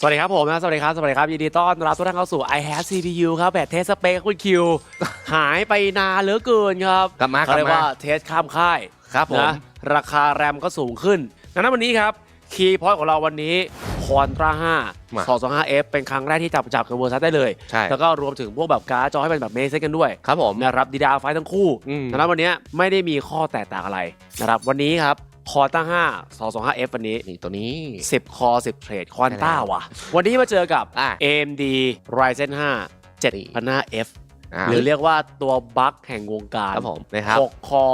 สวัสดีครับผมนะสวัสดีครับ สวัสดีครับยินดีต้อนรับทุกท่านเข้าสู่ i have CPU ครับแบบเทสสเปคคุณคิว หายไปนานเหลือเกินครับกลับมากเขาลับเรียกมาว่าเทสข้ามค่ายครับผมนะราคาแรมก็สูงขึ้นดังนั้นวันนี้ครับ คีย์พอยต์ของเราวันนี้คอนตรามา5 225F เป็นครั้งแรกที่จับจับกับเวอร์ซัสได้เลยใช่แล้วก็รวมถึงพวกแบบการ์ดจอให้เป็นแบบเมสเซกันด้วย ครับผมนะครับดีดาไฟทั้งคู่อืมดังนั้นวันนี้ไม่ได้มีข้อแตกต่างอะไรนะครับวันนี้ครับ คอต้า5 225F วันนี้ นี่ตัวนี้ 10 คอ 10 เทรดควอนต้าใช่แล้วว่ะ วันนี้มาเจอกับ อะ AMD Ryzen 5 7500F อ่า หรือเรียกว่าตัวบัคแห่งวงการครับผมนะครับ6คอ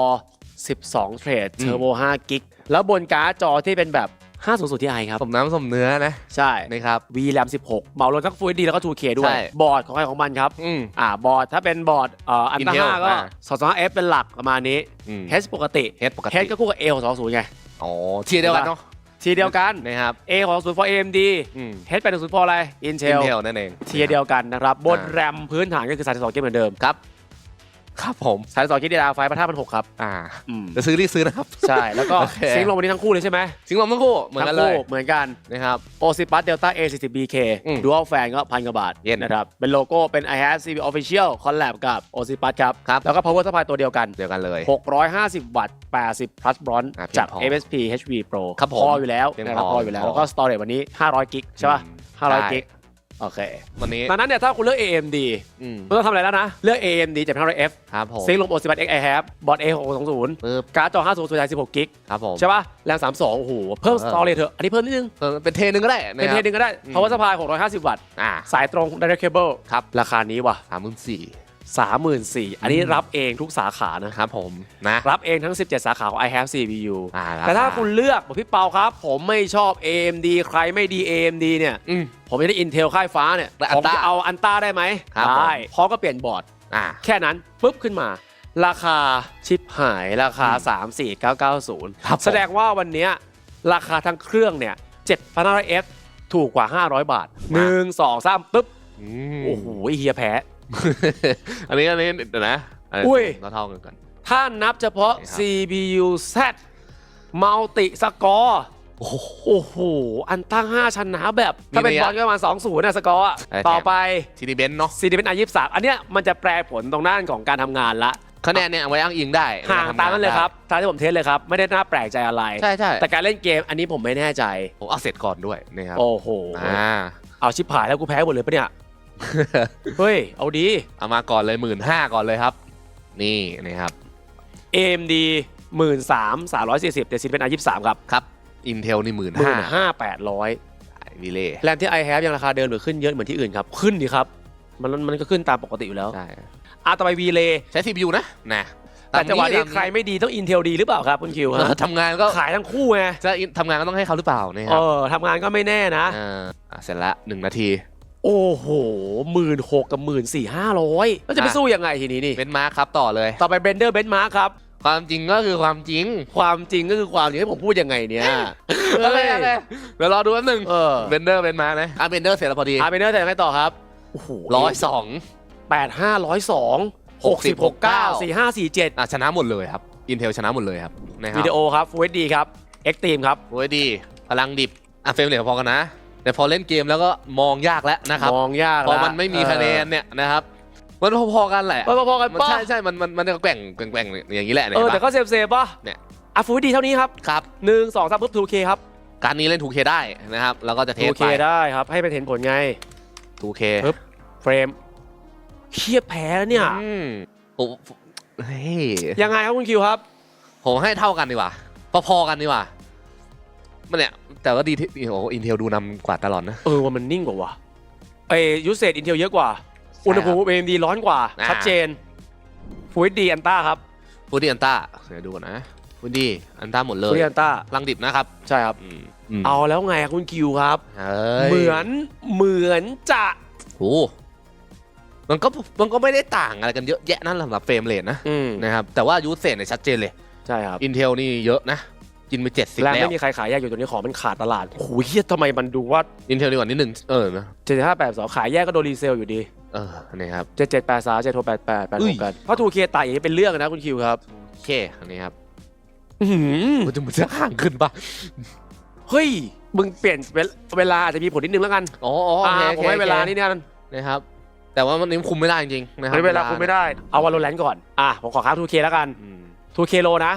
12 เทรดอืมเทอร์โบ5กิก แล้วบนการ์ดจอที่เป็นแบบ 500 Ti ครับ สมน้ำสมเนื้อนะ ใช่นะครับ VRAM 16เหมาลงทั้ง Full HD แล้วก็ 2K ด้วย ใช่ บอร์ดของใครของมันครับ อืม อ่า บอร์ดถ้าเป็นบอร์ดเอ่ออันต Intel 5ก็อ่า 25F เป็นหลักประมาณนี้ อืม H ปกติเฮดปกติ H ก็คู่กับ A ของ20ไง อ๋อเทียร์เดียวกันเนาะทีเดียวกัน นะครับ A ของ0 for AMD อืม H เป็น0 for อะไร Intel Intel นั่นเองเทียร์เดียวกันนะครับ บนอ่าแรมพื้นฐานก็คือ32กิกเหมือนเดิมครับ ครับผม32กิกดีดาไฟประท่าพันหกครับ อ่าอืมจะซื้อรีบซื้อนะครับ ใช่ แล้วก็โอเค ซิงค์ลงวันนี้ทั้งคู่เลยใช่ไหมสิงห์ลมทั้งคู่เหมือนกันเลยทั้งคู่เหมือนกันนะครับ โอซิปัสเดลต้า A40BK อืมดูอัลแฟนก็พันกว่าบาทเย็นนะครับ เป็นโลโก้เป็น i h a v e CV Official Collab กับ o c i p a s ครับ ครับ แล้วก็ Power Supply ตัวเดียวกัน เดียวกันเลย 650 วัตต์ 80 plus bronze อะเพียงจาก พอ MSP HV Pro ครับผมพออยู่แล้วเพียงนะครับพอพออยู่แล้วเพียงพอแล้วก็ storage วันนี้ 500 กิกใช่ป่ะอืม500ใช่กิก โอเค วันนี้ ดังนั้นเนี่ยถ้าคุณเลือก AMD อืมไม่ต้องทำอะไรแล้วนะ เลือก AMD 7500F ครับผม ซิงค์ลง o c i p a s X i have บอร์ด A620 ปึ๊บการ์ดจอ 50ตัวใหญ่16 กิกครับผม ใช่ป่ะ แรม32 โอ้โห เพิ่มเออ storage เถอะ อันนี้เพิ่มนิดนึง เออเป็นเทนึงก็ได้เป็นเทนึงก็ได้อืม power supply 650 วัตต์ อ่าสายตรง direct cable ครับ ราคานี้ว่ะ สามหมื่นสี่ 34,000อันนี้รับเองทุกสาขานะครับผมนะรับเองทั้ง 17 สาขาของ i have CPU อ่าแต่ถ้าคุณเลือกบอกพี่เปาครับ ผมไม่ชอบ AMD ใครไม่ดี AMD เนี่ย อืม ผมจะได้ Intel ค่ายฟ้าเนี่ยและผมจะ Anta เอาอันต้าได้ไหมครับได้พร้อมก็เปลี่ยนบอร์ด อ่า แค่นั้นปุ๊บขึ้นมา ราคาชิปหายราคา 34990ครับผมแสดงว่าวันเนี้ยราคาทั้งเครื่องเนี่ย7,500 F ถูกกว่า 500 บาท 1 2 3ปึ๊บอืมโอ้โหเฮียแพ้ อันนี้อันนี้เดี๋ยวนะนนี้อุ้ย เราเท่ากันก่อน ถ้านับเฉพาะ ครับ CPU Z Multi Score โอ้โหโอ้โหอันตั้ง 5 ชนะแบบ ถ้าเป็นมีบระยะอลก็ประมาณ 2 0นะสกอร์อะใช่ต่อไปทีดีเบนซ์เนาะ c d p n i 23อันเนี้ยมันจะแปลผลตรงด้านของการทำงานละ คะแนนเนี่ยเอาไว้อ้างอิงได้ห่างตามนั้นเลยครับตามที่ผมเทสเลยครับ ไม่ได้น่าแปลกใจอะไร ใช่ใช่แต่การเล่นเกมอันนี้ผมไม่แน่ใจ ผมเอาเสร็จก่อนด้วยนะครับโอ้โห อ่าเอาชิบหายแล้วกูแพ้หมดเลยปะเนี่ย เฮ้ย เอาดี เอามาก่อนเลยหมื่นห้าก่อนเลยครับ นี่นะครับ AMD 1 3 3 4 0แต่ c d p n i 23 ครับครับ Intel นี่หมื่นหมื่ห้านห้าแปดร้อยวิเล่แรมที่ i have ยังราคาเดิมหรือขึ้นเยอะเหมือนที่อื่นครับ ขึ้นดีครับ มันมันก็ขึ้นตามปกติอยู่แล้วใช่อะต่อไป v l a y ใช้ CPU นะนะแต่จังหวะนี้ตามใครไม่ดีต้อง Intel ดีหรือเปล่าครับคุณคิวเอฮะอทำงานก็ขายทั้งคู่ไงจะทำงานก็ต้องให้เขาหรือเปล่านะคเอรับอทำงานก็ไม่แน่นะเอออะเสร็จละหนึ่งนาที โอ้โหหมื่นหกกับหมื่นสี่ห้าร้อยแล้วจะไปอะสู้ยังไงทีนี้นี่เป็นมาร์คครับต่อเลย ต่อไป Blender Benchmark ครับ ความจริงก็คือความจริง ความจริงก็คือความจริงให้ผมพูดยังไงเนี่ยโอเคโอเคเดี๋ยวรอดูแป๊บนึงเออเบนเดอร์เป็นมาร์คนะอะเบนเดอร์เสร็จแล้วพอดีอาร์เบเนอร์แต่ยังไงต่อครับโอ้โหร้อยสอง แปดห้าร้อยสองหกสิบหกเก้าสี่ห้าสี่เจ็ดอะชนะหมดเลยครับ Intel ชนะหมดเลยครับนะครับวิดีโอครับ Full HD ครับ Extreme ครับโอ้ยดี พลังดิบอะเฟรมเรทพอกันนะ แต่พอเล่นเกมแล้วก็มองยากแล้วนะครับมองยากพอละมันไม่มีคะแนนเนี่ยนะครับมันพอๆกันแหละเออพอๆกันมันป่ะใช่ใช่มันมันมันจะแกว่งแกว่งแกว่งอย่างนี้แหละเอเนี่ยอแต่เห็นปะก็เซฟเซฟป่ะเนี่ยอะ Full HD เท่านี้ครับครับหนึ่งสองสามปุ๊บ 2K ครับการนี้เล่น 2K ได้นะครับแล้วก็จะเทส 2K ไปได้ครับให้เป็นเห็นผลไง 2K ปึ๊บเฟรมเทียบแพ้เนี่ยอืมผมเฮ้ยยังไงครับคุณคิวครับผมให้เท่ากันดีกว่าพอๆกันดีกว่ามันเนี่ย แต่ว่าดีที่โอ้อินเทลดูนำกว่าตลอดนะ เออว่ามันนิ่งกว่าว่ะเอ้ยูเซตอินเทลเยอะกว่า อุณหภูมิ AMD ร้อนกว่า อ่า ชัดเจน Full HD อันต้าครับฟูดี้อันต้าเดี๋ยวดูก่อนนะฟูดี้อันต้าหมดเล Full ย HD อันต้าพลังดิบนะครับใช่ครับ อืมอืมเอาแล้วไงครับคุณคิวครับ เฮ้ยเหมือนเหมือนจะโอ้มันก็มันก็ไม่ได้ต่างอะไรกันเยอะแยะนั่นสำหรับเฟรมเรทนะอืมนะครับแต่ว่ายูเซนเนี่ยชัดเจนเลย ใช่ครับ Intel นี่เยอะนะ กินไปเจ็ดสิบแรงแล้วไม่มีใครขายแยกอยู่ตัวนี้ของมันขาดตลาดโอ้โหเฮียทำไมมันดูว่า Intel ดีกว่านิดนึงเออนะเจ็ดห้าแปดสองขายแยกก็โดนรีเซลอยู่ดีเออนะครับเจ็ดเจ็ดแปดสามเจ็ดหกแปดแปดแปดอุ้หยกกันเพราะทูเคตายอย่างนี้เป็นเรื่องนะคุณคิวครับโอเคอันนี้ครับอื้อหือมันจะมันจะห่างขึ้นปะเฮ้ยมึงเปลี่ยนเวลเวลาอาจจะมีผลนิดนึงแล้วกันอ๋ออ๋อโอเคอ่าโอผมเคให้เวลาโอคนี่เนี่ยนะครับแต่ว่ามันนี้คุมไม่ได้จริงๆนะครับให้เวลาคุณไม่ได้เอาวาโลแรนก่อนอะผมขอค้าง 2K แล้วกันอืม 2K โลนะ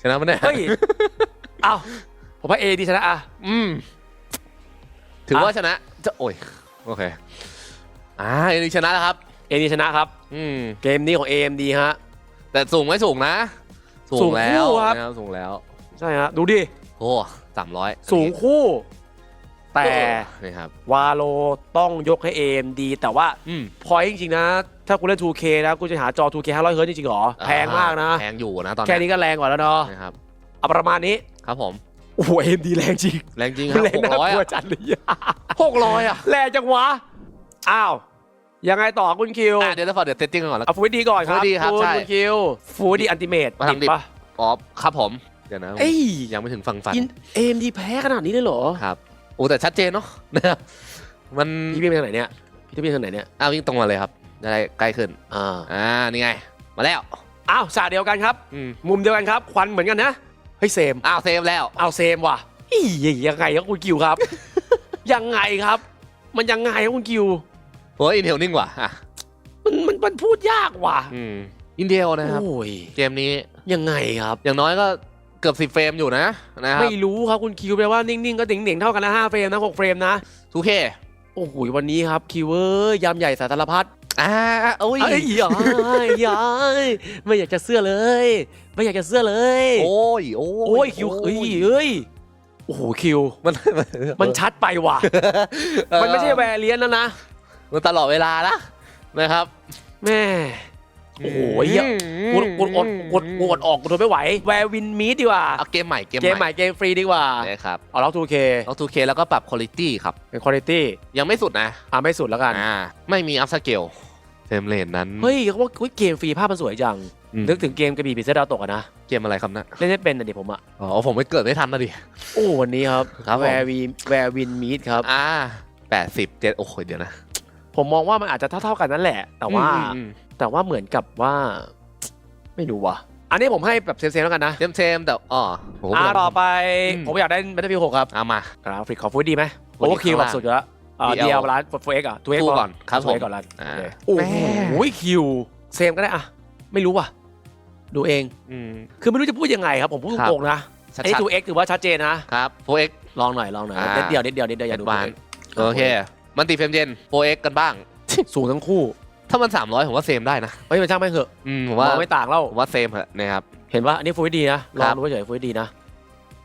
ชนะมันได้เฮ้ย เอ้าผมว่า A ดีชนะอะ อืม ถืออะว่าชนะ จะโอ้ย โอเค อ่าอันนี้ชนะแล้วครับ A ดีชนะครับ อืม เกมนี้ของ AMD ฮะ แต่สูงไหมสูงนะ สูสูงงแล้วคู่ครับนะครับสูงแล้ว ใช่ฮะ ดูดิ โอ้สามร้อย สูงคู่ แต่นี่ครับวาโลต้องยกให้ AMD แต่ว่าอืมพอยจริงๆนะ ถ้าคุณเล่น 2K นะคุณจะหาจอ 2K 500เฮิร์ตจริงๆเหรอ แพงมากนะ แพงอยู่นะตอนแค่นี้ก็แรงกว่าแล้วเนาะนะครับเอาประมาณนี้ครับผมโอ้โห AMD แรงจริง แรงจริงครับแรงหกน่าร้อยกลัวอะจัดเลยหกร้อยอะแรงจังวะอ้าวยังไงต่อคุณคิวอะเดี๋ยวเราขอเดี๋ยวเซตติ้งกันก่อนแล้วเอาฟูดดีก่อนครับ Full HD ครับณใช่คุณคิวฟูดดีอันติเมตมาทำดิบปะอ๋อครับผมเดี๋ยวนะเอ้ยยังไม่ถึงฝั่งฝันอิน AMD แพ้ขนาดนี้เลยเหรอครับโอ้แต่ชัดเจนเนาะนะครับมันพี่วิ่งไปทางไหนเนี่ยพี่วิ่งทางไหนเนี่ยอ้าววิ่งตรงมาเลยครับจะ ได้ใกล้ขึ้นอ่าอ่านี่ไง มาแล้วอ้าวฉากเดียวกันครับ อืมมุมเดียวกันครับ ควันเหมือนกันนะเฮ้ยเซมอ้าวเซฟแล้ว เอาเซมว่ะอียังไงครับคุณคิวครับ ยังไงครับ มันยังไงครับคุณคิว โอ้ยอินเทลนิ่งว่ะอะมันมันมันพูดยากว่ะอืมอินเทลนะครับ โอ้ยเกมนี้ยังไงครับ อย่างน้อยก็เกือบสิบเฟรมอยู่นะนะครับไม่รู้ครับคุณคิวแปลว่านิ่งๆก็เด่งๆเท่ากันนะ5เฟรมนะ6เฟรมนะทูเคโอ้โหวันนี้ครับคิวเอ้ยยำใหญ่สารพัด อ่าโอ้ยเอ้ยยายยายไม่อยากจะเสื้อเลย ไม่อยากจะเสื้อเลย โอ้ยโอ้ยโอ้ยคิวเอ้ยเอ้ยโอ้โหคิว มันมันชัดไปว่ะ มันไม่ใช่แวรเลียนแล้วนะ มันตลอดเวลานะนะครับแม่ โอ้โหเหี้ยกดกดอดกดกดออกกดทนไม่ไหวแวร์วินมีดดีกว่าเอาเกมใหม่เกมเกมใหม่เกมฟรีดีกว่านะครับเอาล็อก 2K เอาทูเคแล้วก็ปรับคุณภาพครับ เป็นคุณภาพยังไม่สุดนะอ่าไม่สุดแล้วกัน อ่าไม่มีอัพสเกลเฟรมเรทนั้นเฮ้ยเขาว่าเฮ้ยเกมฟรีภาพมันสวยจัง อืมนึกถึงเกมกระบี่ปีเสื้อดาวตกอะนะเกมอะไรครับนะเล่นไม่เป็นนะดิผมอะอ๋อผมไม่เกิดไม่ทันนะดิ โอ้วันนี้ครับครับผม แวร์วินแวร์วินมีดครับ อ่าแปดสิบเจ็ดโอ้โหเดี๋ยวนะผมมองว่ามันอาจจะเท่าๆกันนั่นแหละ แต่ว่าอืมอืม แต่ว่าเหมือนกับว่าไม่รู้ว่ะ อันนี้ผมให้แบบเซมๆแล้วกันนะเทมเทมแต่อ๋อโอ้โหอ่าต่อไป อืม ผมอยากได้ Battlefield 6ครับเอามากราฟิกขอฟูดดีไหมฟูโอดดีเวอร์คิวข้างแบล่างบสุดอยู่แล้วอ่า DL เดียวร้านฟูเอ็กอะทูเอ็กคู่ก่อนครับผมทูเอ็กก่อนร้านอ่า โอเคโอ้แม่โหคิวเซมก็ได้อะไม่รู้ว่ะ ดูเอง อืม คือไม่รู้จะพูดยังไงครับ ผมพูดครับ ตรงๆนะชัดไอ้ทูเอ็กถือว่าชัดเจนนะ ๆครับโฟเอ็ก ลองหน่อยลองหน่อยอ่า เด็ดเดียวเด็ดเดียวเด็ดเดียวอย่าดู Advance Full โอเค มันติเฟรมเจนโฟเอ็กกันบ้าง X สูงทั้งคู่ ถ้ามัน 300 ผมว่าเซมได้นะเฮ้ยมันช่างไม่งเถอะอืมผมมว่าองไม่ต่างแล้วผมว่าเซมเหอะนะครับ เห็นว่าอันนี้ฟูดดีนะลคอรังบดูเฉยฟูดดีนะ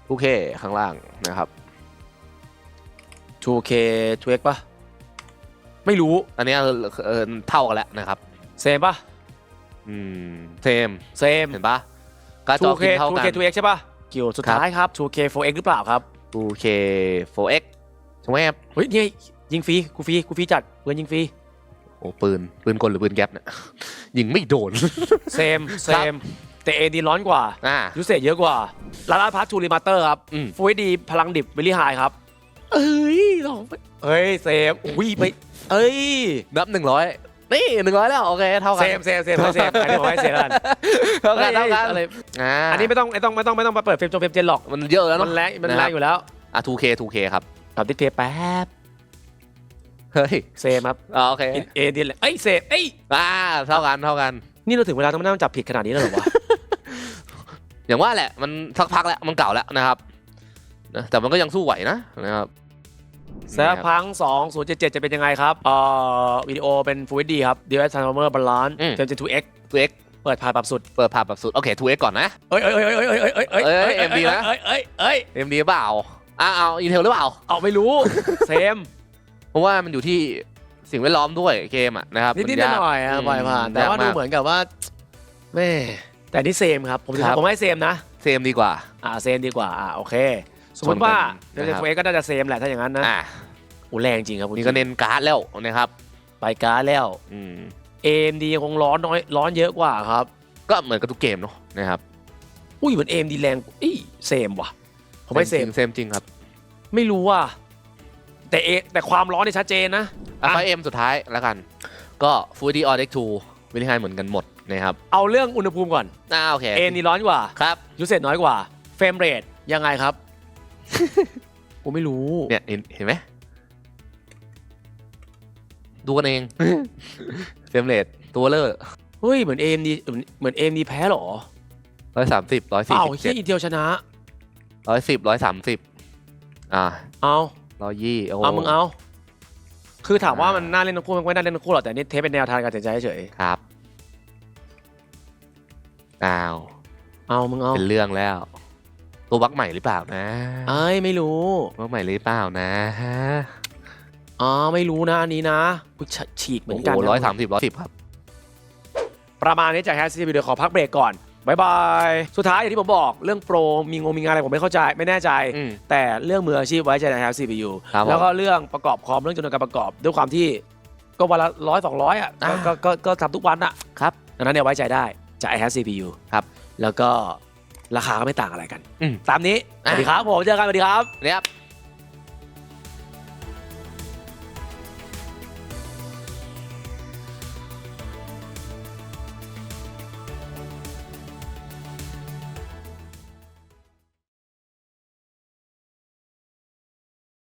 โอเคข้างล่างนะครับ 2K 2X ปะไม่รู้อันนี้เออเออเท่ากันแล้วนะครับเซมปะอืมเซมเซม เห็นปะการ์ดจอ 2K กินเท่ากัน 2K 2X ใช่ปะกิวสุดท้ายครับ 2K 4X หรือเปล่าครับ 2K 4X ใช่ไหมครับ เฮ้ยนี่ยิงฟรีกูฟรีกูฟรีจัดเปืนยิงฟรี โอ้ปืน ปืนกลหรือปืนแก๊ปเนี่ยยิงไม่โดน เซมเซมแต่เอดีร้อนกว่าอ่ายูเซตเยอะกว่าลาลาพาร์ททูรีมาเตอร์ครับ อืม ฟูดีพลังดิบวิลลี่ไฮครับ เอ้ยลองไปเอ้ยเซมอุ้ยไป เอ้ย นับหนึ่งร้อยนี่หนึ่งร้อยแล้ว โอเค เท่ากัเซนมเซมเซมเซมอันนี้ผมให้เซมแล้วกัน เท่ากันเท่ากันอะไร อ่าอันนี้ไม่ต้องไม่ต้องไม่ต้องไม่ต้องมาเปิดเฟรมจงเฟรมเจนหรอก มันเยอะแล้วเนาะมันแรงมันนะครับแรงอยู่แล้วอะ 2K 2K ครับกับดิสเพย์แป๊บ เฮ้ยเซมครับอ่าโอเคเอดีเลยเอ้ยเซมเอ้ยอ่าเท่ากันเท่ากัน นี่เราถึงเวลาต้องมานั่งจับผิดขนาดนี้แล้วเหรอวะ อย่างว่าแหละมันสักพักแล้วมันเก่าแล้วนะครับนะแต่มันก็ยังสู้ไหวนะนะครับเซฟพัง2077 จะเป็นยังไงครับเอ่อวิดีโอเป็น Full HD ครับ DOS Transformer Balance อืมเฟรมเจน 2X 2X เปิดผ่านปรับสุด เปิดภาพแบบสุด โอเค 2X ก่อนนะเอ้ยเอ้ยเอ้ยเอ้ยเอ้ยเอ้ยเอ้ยเอ้ย MD นะเอ้ยเอ้ยเอ้ยเอ็มดีเปล่าอ่าเอาอินเทลหรือเปล่าเอาไม่รู้เซมเพ ราะว่ามันอยู่ที่สิ่งแวดล้อมด้วยเกมอะนะครับนิดนิดมัากหน่อยๆอะมปล่อยผ่าน แต่ยกว่าดูกเหมือนกับว่าแม่แต่นี่เซมครับ ผมครับผมให้เซมนะ เซมดีกว่า อ่าเซมดีกว่าอ่าโอเค สมมติว่าชเฟรนมกัเจนนนะครับ 2X ก็น่าจะเซมแหละถ้าอย่างนั้นนะอ่าโอ้แรงจริงครับคุณนี่ก็เน้นการ์ดแล้วนะครับไปการดแล้วอืม AMD ยังคงร้อนน้อยร้อนเยอะกว่าครับ ก็เหมือนกับทุกเกมเนาะนะครับอุ้ยเหมือน AMD แรงอีเซมว่ะ ผมให้เซมจริงเซมจริงครับ ไม่รู้ว่า แต่เอแต่ความร้อนเนี่ยชัดเจนนะอะอะไฟเอ็มสุดท้ายแล้วกัน ก็ฟูดี้ออเด็กทูวิลลี่ไฮเหมือนกันหมดนะครับเอาเรื่องอุณหภูมิก่อนอ่าโอเคเอนี่ร้อนกว่าครับยูเซตน้อยกว่าเฟรมเรทยังไงครับกูไม่รู้เนี่ยเห็นเห็นไหมดูกันเองเฟรมเรทตัวเลอร์เฮ้ยเหมือน AMD เหมือน AMD แพ้เหรอร้อยสามสิบร้อยเปสี่ล่าสิบเฮีเจ็ยดอินเทลชนะร้อยสิบร้อยสามสิบอ่าเอา ร้อยยี่โอ้เอามึงเอา คือถามว่าอ่ามัมันน่าเล่นทั้งคู่มันก็ไม่น่าเล่นทั้งคู่หรอกแต่นี่เทปเป็นแนวทางการตัดสินใจเฉยครับอ้าวเอามึงเอาเป็นเรื่องแล้ว ตัวบักใหม่หรือเปล่านะไอ้ยไม่รู้บักใหม่หรือเปล่านะฮะอ๋อไม่รู้นะอันนี้นะกูฉฉีกเหมืโอ้อนโหกันนะ ร้อยสามสิบร้อยสิบครับ ประมาณนี้จากแฮชซีเดี๋ยวขอพักเบรกก่อน บายบาย สุดท้ายอย่างที่ผมบอกเรื่องโปรมีงงมีงานอะไรผมไม่เข้าใจไม่แน่ใจ อืมแต่เรื่องมืออาชีพไว้ใจในแฮช CPU ครับผมแล้วก็เรื่องประกอบคอมเรื่องจำนวนการประกอบ ด้วยความที่ก็วันละร้อยสองร้อยอะก็อ่า ก็ก็ก็ทำทุกวันอะครับ ดังนั้นเนี่ยไว้ใจได้จาก i h a v CPU ครับแล้วก็ราคาก็ไม่ต่างอะไรกัน อืม ตามนี้สอะวัสดีครับผมเจอกันสวัสดีครับเนี่ยครับ